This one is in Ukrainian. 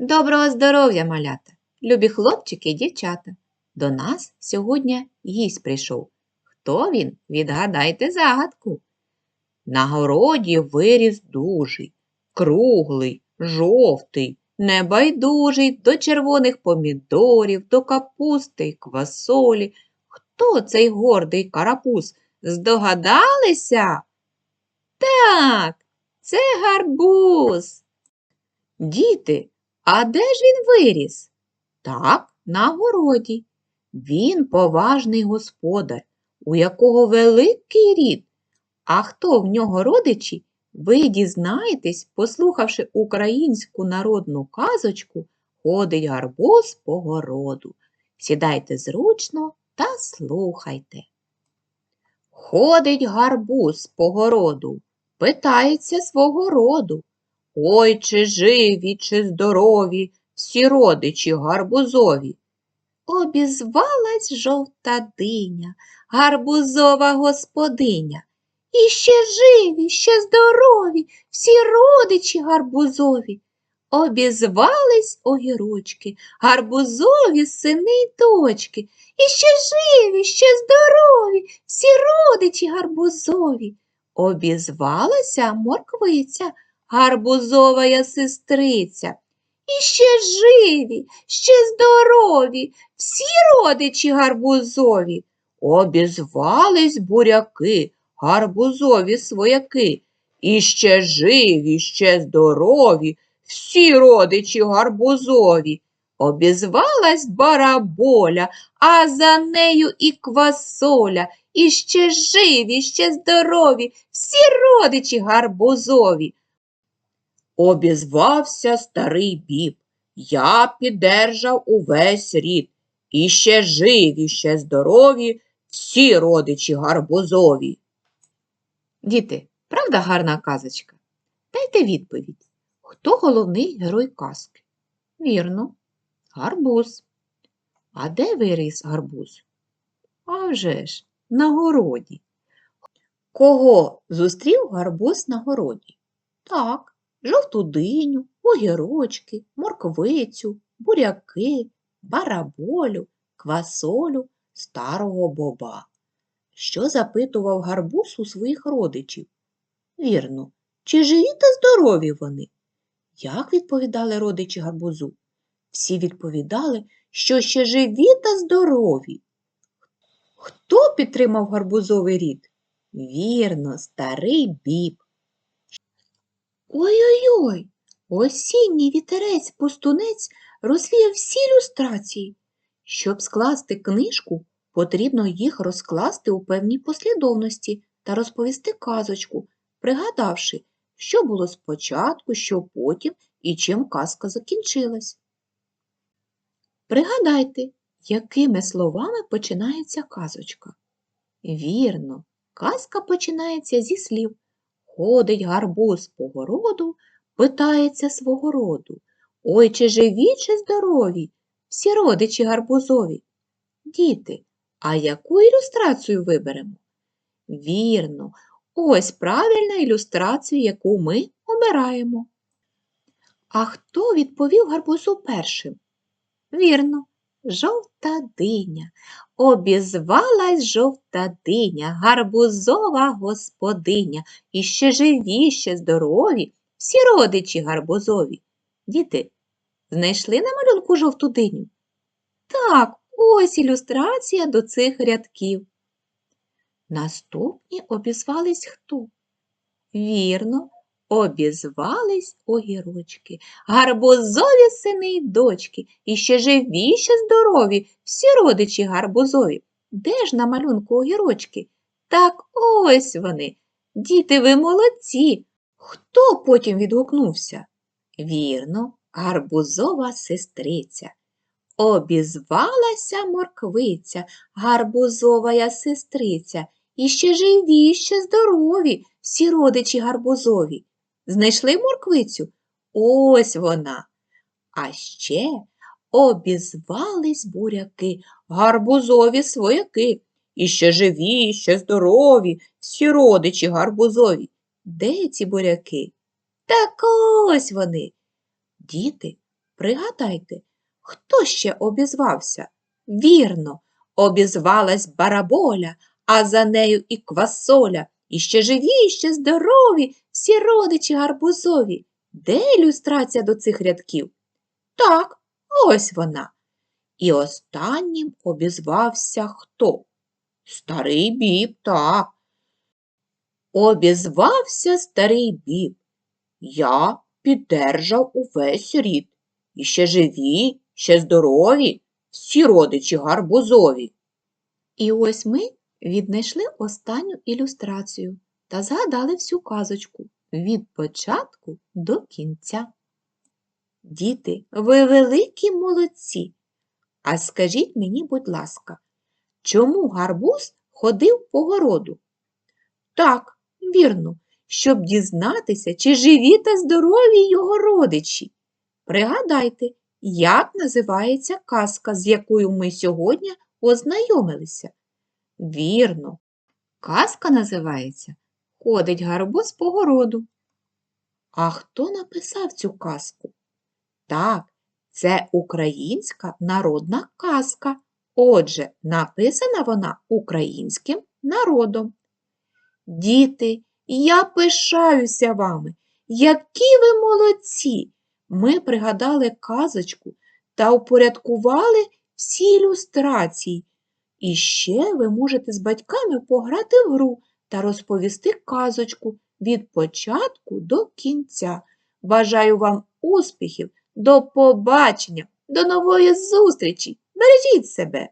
Доброго здоров'я, малята, любі хлопчики і дівчата. До нас сьогодні гість прийшов. Хто він? Відгадайте загадку. На городі виріс дужий, круглий, жовтий, небайдужий до червоних помідорів, до капусти й квасолі. Хто цей гордий карапуз? Здогадалися? Так, це гарбуз. Діти, а де ж він виріс? Так, на городі. Він поважний господар, у якого великий рід. А хто в нього родичі, ви дізнаєтесь, послухавши українську народну казочку Ходить гарбуз по городу. Сідайте зручно та слухайте. Ходить гарбуз по городу, питається свого роду. Ой, чи живі, чи здорові, всі родичі гарбузові. Обізвалась жовта диня, гарбузова господиня. І ще живі, ще здорові, всі родичі гарбузові. Обізвались огірочки, гарбузові сини й дочки. І ще живі, ще здорові, всі родичі гарбузові. Обізвалася морквиця, гарбузова я сестриця. І ще живі, ще здорові, всі родичі гарбузові. Обізвались буряки, гарбузові свояки. І ще живі, ще здорові, всі родичі гарбузові. Обізвалась бараболя, а за нею і квасоля. І ще живі, ще здорові, всі родичі гарбузові. Обізвався старий біб. Я піддержав увесь рід. І ще живі, ще здорові, всі родичі гарбузові. Діти, правда гарна казочка? Дайте відповідь. Хто головний герой казки? Вірно, гарбуз. А де виріс гарбуз? А вже ж, на городі. Кого зустрів гарбуз на городі? Так, жовту диню, огірочки, морквицю, буряки, бараболю, квасолю, старого боба. Що запитував гарбуз у своїх родичів? Вірно, чи живі та здорові вони? Як відповідали родичі гарбузу? Всі відповідали, що ще живі та здорові. Хто підтримав гарбузовий рід? Вірно, старий біб. Ой-ой-ой, осінній вітерець пустунець розвіяв всі люстрації. Щоб скласти книжку, потрібно їх розкласти у певній послідовності та розповісти казочку, пригадавши, що було спочатку, що потім і чим казка закінчилась. Пригадайте, якими словами починається казочка. Вірно, казка починається зі слів. Ходить гарбуз по городу, питається свого роду. Ой, чи живі, чи здорові, всі родичі гарбузові. Діти, а яку ілюстрацію виберемо? Вірно, ось правильна ілюстрація, яку ми обираємо. А хто відповів гарбузу першим? Вірно, жовта диня. Обізвалась жовта диня, гарбузова господиня. І ще живі, ще здорові, всі родичі гарбузові. Діти, знайшли на малюнку жовту диню? Так, ось ілюстрація до цих рядків. Наступні обізвались хто? Вірно, обізвались огірочки, гарбузові сини й дочки, і ще живі, здорові, всі родичі гарбузові. Де ж на малюнку огірочки? Так ось вони. Діти, ви молодці. Хто потім відгукнувся? Вірно, гарбузова сестриця. Обізвалася морквиця, гарбузова сестриця, і ще живі, ще здорові, всі родичі гарбузові. Знайшли морквицю? Ось вона. А ще обізвались буряки, гарбузові свояки. І ще живі, ще здорові, всі родичі гарбузові. Де ці буряки? Так ось вони. Діти, Пригадайте, хто ще обізвався? Вірно, обізвалась бараболя, а за нею і квасоля, і ще живі, і ще здорові, всі родичі гарбузові. Де ілюстрація до цих рядків? Так, ось вона. І останнім обізвався хто? Старий біб, так. Обізвався старий біб. Я піддержав увесь рід. І ще живі, ще здорові, всі родичі гарбузові. І ось ми віднайшли останню ілюстрацію та згадали всю казочку від початку до кінця. Діти, ви великі молодці. А скажіть мені, будь ласка, чому гарбуз ходив по городу? Так, вірно, щоб дізнатися, чи живі та здорові його родичі. Пригадайте, як називається казка, з якою ми сьогодні ознайомилися. Вірно, казка називається Ходить гарбуз по городу. А хто написав цю казку? Так, це українська народна казка. Отже, написана вона українським народом. Діти, я пишаюся вами, які ви молодці! Ми пригадали казочку та упорядкували всі ілюстрації. І ще ви можете з батьками пограти в гру та розповісти казочку від початку до кінця. Бажаю вам успіхів, до побачення, до нової зустрічі! Бережіть себе!